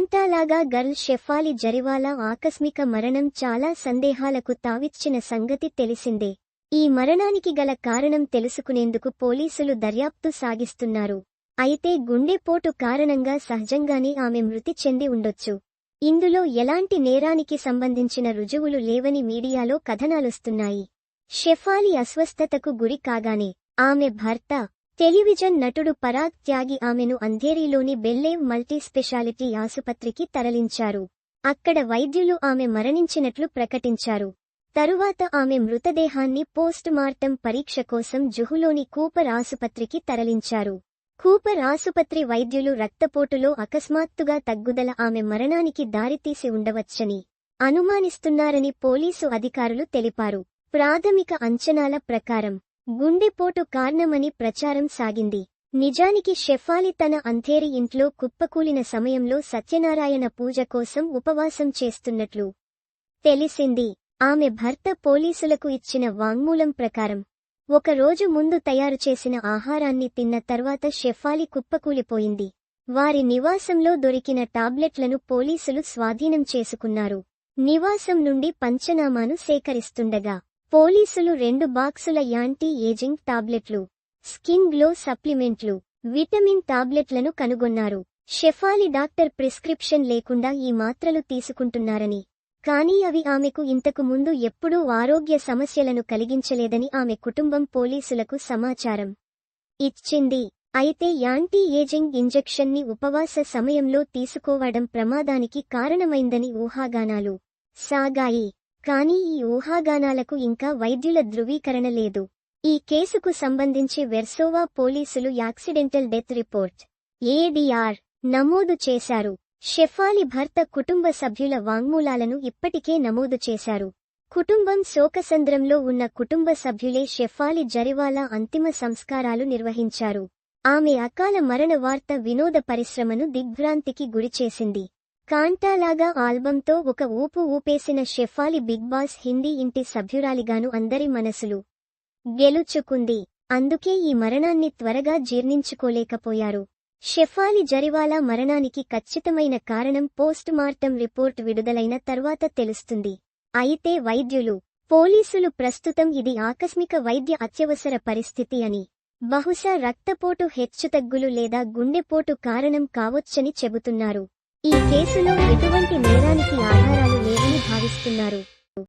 కాంటాలాగా girl Shefali Jariwala ఆకస్మిక మరణం చాలా సందేహాలకు తావిచ్చిన సంగతి తెలిసిందే. ఈ మరణానికి గల కారణం తెలుసుకునేందుకు పోలీసులు దర్యాప్తు సాగిస్తున్నారు. అయితే గుండెపోటు కారణంగా సహజంగానే ఆమె మృతి చెంది ఉండొచ్చు. ఇందులో ఎలాంటి నేరానికి సంబంధించిన రుజువులు లేవని మీడియాలో కథనాలొస్తున్నాయి. షెఫాలి అస్వస్థతకు గురి కాగానే ఆమె భర్త టెలివిజన్ నటుడు పరాగ్ త్యాగి ఆమెను అంధేరీలోని బెల్లేవ్ మల్టీ స్పెషాలిటీ ఆసుపత్రికి తరలించారు. అక్కడ వైద్యులు ఆమె మరణించినట్లు ప్రకటించారు. తరువాత ఆమె మృతదేహాన్ని పోస్టుమార్టం పరీక్ష కోసం జుహులోని కూపర్ ఆసుపత్రికి తరలించారు. కూపర్ ఆసుపత్రి వైద్యులు రక్తపోటులో అకస్మాత్తుగా తగ్గుదల ఆమె మరణానికి దారితీసి ఉండవచ్చని అనుమానిస్తున్నారని పోలీసు అధికారులు తెలిపారు. ప్రాథమిక అంచనాల ప్రకారం గుండెపోటు కారణమని ప్రచారం సాగింది. నిజానికి షెఫాలి తన అంధేరి ఇంట్లో కుప్పకూలిన సమయంలో సత్యనారాయణ పూజ కోసం ఉపవాసం చేస్తున్నట్లు తెలిసింది. ఆమె భర్త పోలీసులకు ఇచ్చిన వాంగ్మూలం ప్రకారం ఒక రోజు ముందు తయారు చేసిన ఆహారాన్ని తిన్న తర్వాత షెఫాలి కుప్పకూలిపోయింది. వారి నివాసంలో దొరికిన టాబ్లెట్లను పోలీసులు స్వాధీనం చేసుకున్నారు. నివాసం నుండి పంచనామాను సేకరిస్తుండగా పోలీసులు రెండు బాక్సుల యాంటీ ఏజింగ్ టాబ్లెట్లు స్కిన్ గ్లో సప్లిమెంట్లు విటమిన్ టాబ్లెట్లను కనుగొన్నారు. షెఫాలి డాక్టర్ ప్రిస్క్రిప్షన్ లేకుండా ఈ మాత్రలు తీసుకుంటున్నారని. కానీ అవి ఆమెకు ఇంతకు ముందు ఎప్పుడూ ఆరోగ్య సమస్యలను కలిగించలేదని ఆమె కుటుంబం పోలీసులకు సమాచారం ఇచ్చింది. అయితే యాంటీ ఏజింగ్ ఇంజెక్షన్ని ఉపవాస సమయంలో తీసుకోవడం ప్రమాదానికి కారణమైందని ఊహాగానాలు సాగాయి. కానీ ఈ ఊహాగానాలకు ఇంకా వైద్యుల ధృవీకరణ లేదు. ఈ కేసుకు సంబంధించి వెర్సోవా పోలీసులు యాక్సిడెంటల్ డెత్ రిపోర్ట్ ఏడిఆర్ నమోదు చేశారు. షెఫాలి భర్త కుటుంబ సభ్యుల వాంగ్మూలాలను ఇప్పటికే నమోదు చేశారు. కుటుంబం శోకసంద్రంలో ఉన్న కుటుంబ సభ్యులే షెఫాలి జరివాలా అంతిమ సంస్కారాలు నిర్వహించారు. ఆమె అకాల మరణ వార్త వినోద పరిశ్రమను దిగ్భ్రాంతికి గురిచేసింది. కాంటాలాగా ఆల్బంతో ఒక ఊపు ఊపేసిన షెఫాలి బిగ్ బాస్ హిందీ ఇంటి సభ్యురాలిగాను అందరి మనసులు గెలుచుకుంది. అందుకే ఈ మరణాన్ని త్వరగా జీర్ణించుకోలేకపోయారు. షెఫాలి జరివాలా మరణానికి ఖచ్చితమైన కారణం పోస్ట్ మార్టం రిపోర్ట్ విడుదలైన తర్వాత తెలుస్తుంది. అయితే వైద్యులు పోలీసులు ప్రస్తుతం ఇది ఆకస్మిక వైద్య అత్యవసర పరిస్థితి అని. బహుశా రక్తపోటు హెచ్చుతగ్గులు లేదా గుండెపోటు కారణం కావొచ్చని చెబుతున్నారు. ఈ కేసులో ఎటువంటి నేరానికి ఆధారాలు లేవని భావిస్తున్నారు.